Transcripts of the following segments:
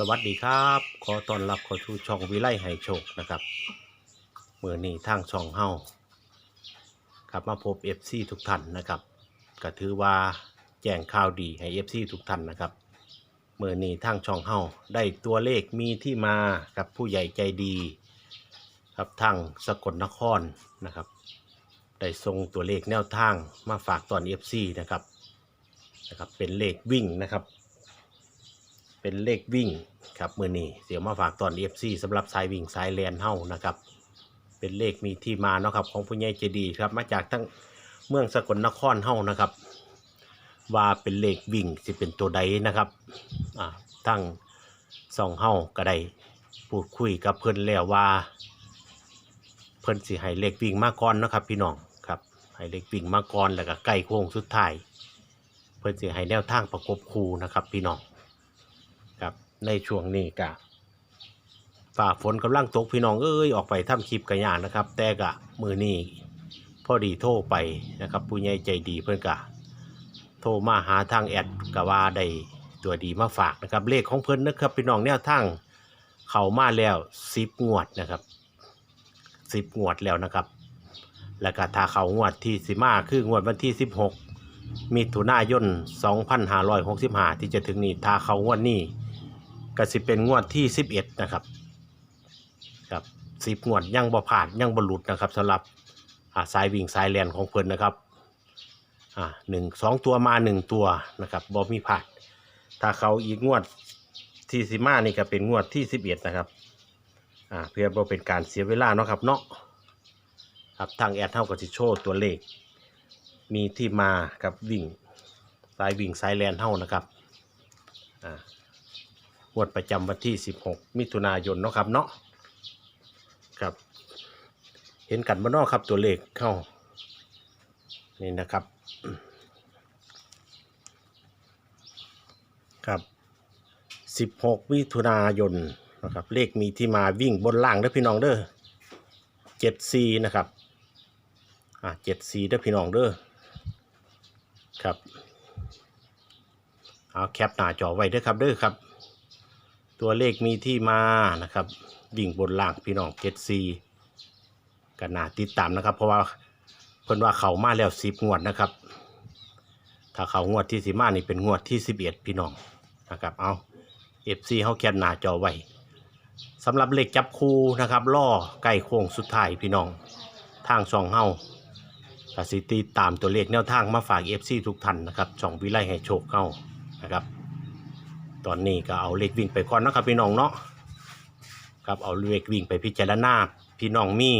สวัสดีครับ ขอต้อนรับเข้าสู่ช่องวิไลไหโชคนะครับเมื่อนี้ทางช่องเฮาครับมาพบ FC ทุกท่านนะครับก็ถือว่าแจ้งข่าวดีให้ FC ทุกท่านนะครับเมื่อนี้ทางช่องเฮาได้ตัวเลขมีที่มากับผู้ใหญ่ใจดี ครับทางสกลนครนะครับได้ส่งตัวเลขแนวทางมาฝากตอน FC นะครับนะครับเป็นเลขวิ่งนะครับ เป็นเลขวิ่งครับมือนี้เดี๋ยวมาฝากตอน FC สำหรับสายวิ่งสายแลนเฮ้านะครับ เป็นเลขมีที่มาเนาะครับของผู้ใหญ่ใจดีครับมาจากทั้งเมืองสกลนครเฮ้านะครับ ว่าเป็นเลขวิ่งสิเป็นตัวใดนะครับอ่าทั้งสองเฮ้าก็ได้พูดคุยกับเพิ่นแล้วว่า เพิ่นสิให้เลขวิ่งมาก่อนเนาะครับ พี่น้องครับให้เลขวิ่งมาก่อนแล้วก็ใกล้โค้งสุดท้ายเพิ่นสิให้แนวทางประกบคู่นะครับ พี่น้อง ในช่วงนี้กะฝ่าฝนกำลังตกพี่น้องเอ้ยออกไปทำคลิปกันยากนะครับ แต่กะมือนี้พอดีโทรไปนะครับผู้ใหญ่ใจดีเพื่อนกะโทรมาหาทางแอดกะว่าได้ตัวดีมาฝากนะครับ เลขของเพิ่อนนะครับพี่น้องแนวทางเข้ามาแล้วสิบงวดนะครับสิบงวดแล้วนะครับ แล้วก็ถ้าเขางวดที่สิมาคืองวดวันที่สิบหกมิถุนายน2565ที่จะถึงนี้ถ้าเขางวดนี้ ก็สิเป็นงวดที่11นะครับครับสิบงวดยังบ่ผ่านยังบ่หลุดนะครับสำหรับอ่าสายวิ่งสายแลนของเพิ่นนะครับอ่าหนึ่งสองตัวมาหนึ่งตัวนะครับบ่มีผ่านถ้าเขาอีกงวดที่สิมานี่ก็เป็นงวดที่11นะครับอ่าเพื่อบ่เป็นการเสียเวลาเนาะครับเนาะครับทางแอดเท่ากับสิโชว์ตัวเลข มีที่มากับวิ่งสายวิ่งสายแลนเท่านะครับอ่า งวดประจำวันที่ 16 มิถุนายนเนาะครับเนาะครับ เห็นกันบ้านนอกครับตัวเลขเข้านี่นะครับ ครับ 16 มิถุนายนนะครับเลขมีที่มาวิ่งบนล่างเด้อพี่น้องเด้อ74นะครับอะ74เด้อพี่น้องเด้อครับเอาแคปหน้าจอไว้เด้อครับเด้อครับ ตัวเลขมีที่มานะครับวิ่งบนล่างพี่น้องเจ็ดซีกันนาติดตามนะครับ เพราะว่าเพิ่นว่าเขามาแล้วสิบงวดนะครับ ถ้าเขางวดที่สิมานี่เป็นงวดที่สิบเอ็ดพี่น้องนะครับเอาเอฟซีเขาแคปหน้าจอไว้สำหรับเลขจับคู่นะครับล่อใกล้โค้งสุดท้ายพี่น้อง ทางช่องเฮากสิติตามตัวเลขแนวทางมาฝากเอฟซีทุกท่านนะครับช่องวิไลให้โชคเข้านะครับ ตอนนี้ก็เอาเลขวิ่งไปก่อนนะครับพี่น้องเนาะครับเอาเลขวิ่งไปพิจารณาพี่น้องมี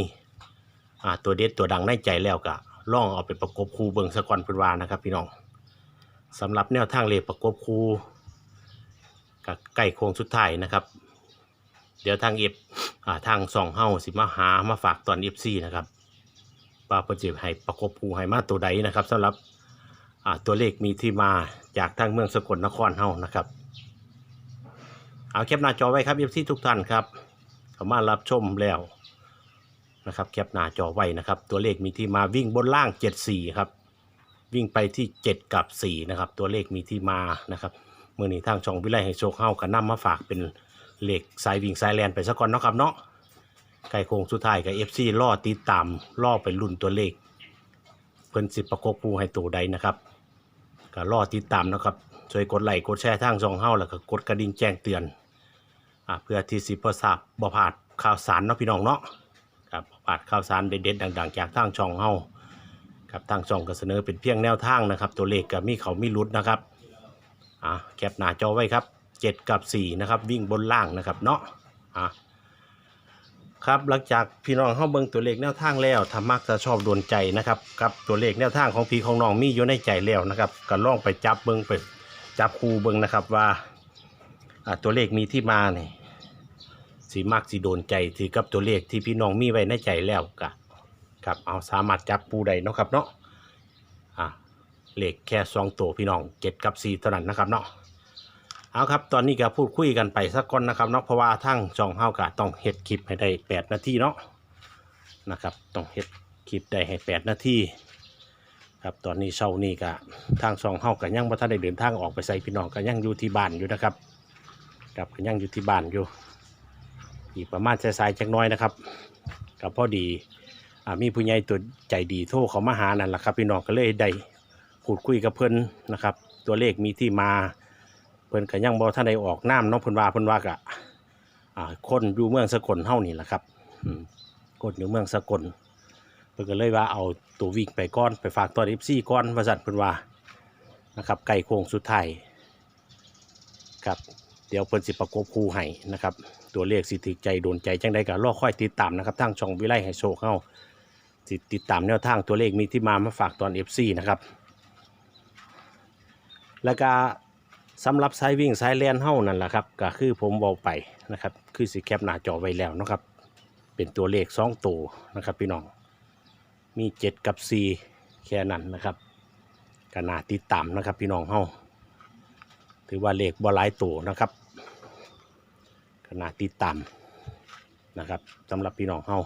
อ่าตัวเด็ดตัวดังในใจแล้วก็ลองเอาไปประกบคูเบิงสะกอนเพื้นวานะครับ พี่น้องสำหรับแนวทางเลขประกบคูกับใกล้โค้งสุดท้ายนะครับ เดี๋ยวทางเอฟอ่าทางสองเฮาสิมาหามาฝากตอนเอฟซีนะครับว่าเพิ่นสิให้ประกบผู้ให้มาตัวใดนะครับสำหรับอ่าตัวเลขมีที่มาจากทางเมืองสกลนครเฮานะครับ เอาแคปหน้าจอไว้ครับเอฟซีทุกท่านครับเข้ามารถรับชมแล้วนะครับแคปหน้าจอไว้นะครับ ตัวเลขมีที่มาวิ่งบนล่าง 74 ครับ วิ่งไปที่ 7 กับ 4 นะครับ ตัวเลขมีที่มานะครับเมื่อนี้ทางช่องวิไลให้โชคเฮากันนำมาฝากเป็นเลขสายวิ่งสายแลนไปซะก่อนเนาะครับเนาะไก่โค้งสุดท้ายกับเอฟซีล่อติดตามล่อไปรุ่นตัวเลข เพิ่นสิประกบผู้ให้ตัวใดนะครับก็ล่อติดตามนะครับช่วยกดไลค์กดแชร์ทางช่องเฮาแล้วก็กดกระดิ่งแจ้งเตือน อ่าเพื่อที่สิบ่ทราบบ่พลาดข่าวสารเนาะพี่น้องเนาะครับบ่พลาดข่าวสารเด็ดๆดัง ๆ จากทางช่องเฮาครับทางช่องก็เสนอเป็นเพียงแนวทางนะครับ ตัวเลขก็มีเขามีรุดนะครับอ่าแคปหน้าจอไว้ครับ7กับ4นะครับวิ่งบนล่างนะครับเนาะอ่าครับหลังจากพี่น้องเข้าเบิ่งตัวเลขแนวทางแล้วถ้ามักจะชอบโดนใจนะครับกับตัวเลขแนวทางของพี่ของน้องมีอยู่ในใจแล้วนะครับก็ล่องไปจับเบิ่งไปจับคูเบิ่งนะครับว่าตัวเลขมีที่มาเนี่ย สีมักสีโดนใจถือกับตัวเลขที่พี่น้องมีไว้ในใจแล้วก็ครับเอาสามารถจับปูได้เนาะครับเนาะอ่าเลขแค่สองตัวพี่น้องเจ็ดกับสี่เท่านั้นนะครับเนาะเอาครับตอนนี้ก็พูดคุยกันไปสักก่อนนะครับเนาะเพราะว่าทั้งช่องเฮากะต้องเฮ็ดคลิปให้ได้แปดนาทีเนาะนะครับต้องเฮ็ดคลิปได้ให้แปดนาทีครับตอนนี้เช้านี้ก็ทางช่องเฮากะยังบ่ทันได้เดินทางออกไปใส่พี่น้องก็ยังอยู่ที่บ้านอยู่นะครับครับก็ยังอยู่ที่บ้านอยู่ อีกประมาณสายๆจักน้อยนะครับกับพ่อดีอมีผู้ใหญ่ตัวใจดีโทรเขามาหานั่นแหละครับพี่น้องก็เลยได้พูดคุยกับเพิ่อนนะครับ ตัวเลขมีที่มาเพิ่อนก็ยังบ่ท่านใดออกน้ำนาะเพิ่นว่าเพิ่นว่ากะคนอยู่เมืองสกลเฮานี่แหละครับคนอยู่เมืองสกลเพิ่นก็เลยว่าเอาตัววิ่งไปก่อนไปฝากตัว FC ก่อนว่าซั่นเพิ่นว่านะครับไก่โค้งสุดท้ายครับ เดี๋ยวเพิ่นสิประกบคู่ให้นะครับ ตัวเลขสิถึกใจโดนใจจังใดก็รอค่อยติดตามนะครับทางช่องวิไลให้โชคเฮาสิติดตามแนวทางตัวเลขมีที่มามาฝากตอน FC นะครับ แล้วก็สำหรับสายวิ่งสายแล่นเฮานั่นแหละครับก็คือผมบอกไปนะครับ คือสิแคปหน้าจอไว้แล้วนะครับ เป็นตัวเลขสองตัวนะครับ พี่น้องมี 7 กับ 4 แค่นั้นนะครับก็น่าติดตามนะครับพี่น้องเฮา ถือว่าเลขบ่หลายตัวนะครับก็น่าติดตามนะครับสำหรับพี่น้องเฮา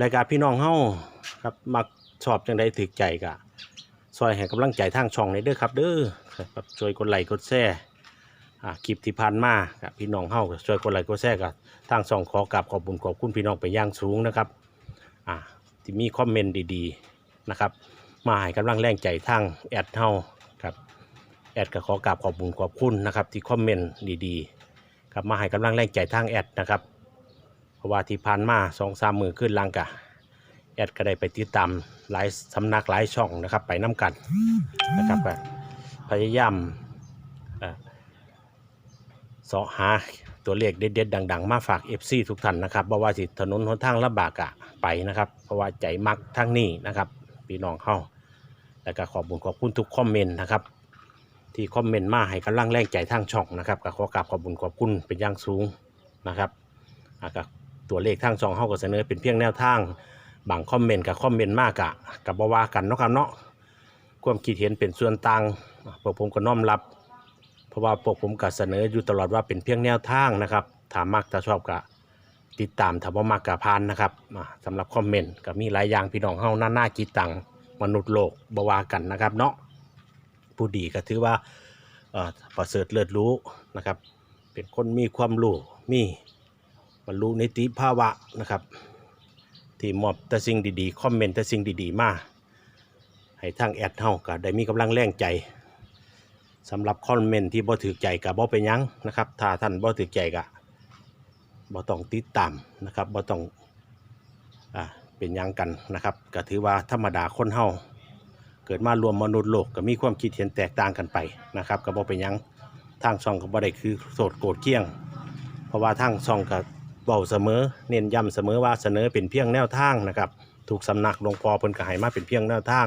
รายการพี่น้องเฮาครับมักชอบจังใดถึกใจกะซอยให้กำลังใจทางช่องในเด้อครับ เด้อครับช่วยกดไลค์กดแชร์อ่าคลิปที่ผ่านมากับพี่น้องเฮาช่วยกดไลค์กดแชร์กับทางช่องขอกราบขอบคุญขอบคุณพี่น้องไปย่างสูงนะครับอ่าที่มีคอมเมนต์ดีๆนะครับมาให้กำลังแรงใจทางแอดเฮา แอดก็ขอกราบขอบคุญขอบคุณนะครับ ที่คอมเมนต์ดีๆครับมาให้กำลังแรงใจทางแอดนะครับ เพราะว่าที่ผ่านมาสองสามมือขึ้นลังกะแอดก็ได้ไปติดตามหลายสำนักหลายช่องนะครับ ไปน้กันนะครับพยายามเอ่อเสาะหาตัวเลขเด็ดๆดัง ๆ มาฝาก FC ทุกท่านนะครับบ่ว่าสิถนนหนทางลำบากอะไปนะครับ เพราะว่าใจมักทั้งนี้นะครับพี่น้องเข้า แล้วก็ขอบคุณขอบคุณทุกคอมเมนต์นะครับ ที่คอมเมนต์มาให้กำลังแรงใจทางช่องนะครับก็ขอกราบขอบคุณขอบคุณเป็นอย่างสูงนะครับอะก็ตัวเลขทางช่องเข้าก็เสนอเป็นเพียงแนวทางบางคอมเมนต์กับคอมเมนต์มากอะกับบว่ากันเนาะครับเนาะความคิดเห็นเป็นส่วนต่างพวกผมก็น้อมรับ เพราะว่าพวกผมก็เสนออยู่ตลอดว่าเป็นเพียงแนวทางนะครับถามักถ้าชอบก็ติดตามถ้าบ่มักก็ผ่านนะครับอ่าสำหรับคอมเมนต์ก็มีหลายอย่างพี่น้องเฮาหน้าหน้าจิตตังมนุษย์โลกบว่ากันนะครับเนาะ ผู้ดีก็ถือว่าประเสริฐเลิศรู้นะครับ เป็นคนมีความรู้มีบรรลุนิติภาวะนะครับ ที่มอบแต่สิ่งดีๆ คอมเมนต์แต่สิ่งดีๆ มา ให้ทางแอดเฮาก็ได้มีกำลังแรงใจสำหรับคอมเมนต์ที่บ่ถือใจกับบ่เป็นยังนะครับ ถ้าท่านบ่ถือใจก็บ่ต้องติดตามนะครับบ่ต้องอ่าเป็นยังกันนะครับก็ถือว่าธรรมดาคนเฮา เกิดมารวมมนุษย์โลกก็มีความคิดเห็นแตกต่างกันไปนะครับก็บ่เป็นหยังทางช่องก็บ่ได้คือโสดโกรธเกี้ยง เพราะว่าทางช่องก็เบาเสมอ เน้นย้ำเสมอว่าเสนอเป็นเพียงแนวทางนะครับถูกสำนักหลวงพ่อเพิ่นก็ให้มาเป็นเพียงแนวทาง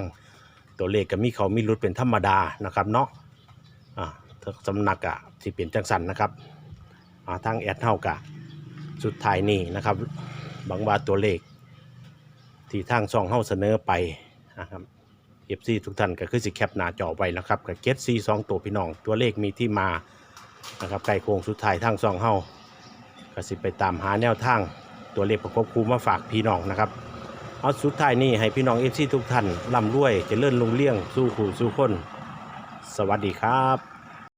ตัวเลขก็มีเขามีรุดเป็นธรรมดานะครับเนาะอ่าทุกสำนักอะที่เป็นจังสันนะครับอ่าทางแอดเฮากะสุดท้ายนี่นะครับบางว่าตัวเลขที่ทางช่องเฮาเสนอไปนะครับ เอฟซีทุกท่านก็คือสิแคปหน้าจอไว้นะครับกับเกตซีสองตัวพี่น้อง ตัวเลขมีที่มานะครับไก่โค้งสุดท้ายทางซองเฮาก็สิไปตามหาแนวทางตัวเลขประกบคูมาฝากพี่น้องนะครับเอาสุดท้ายนี้ให้พี่น้องเอฟซีทุกท่านร่ำรวยจเจริญรุ่งเรื่องสู้ขู่สู้คน สวัสดีครับ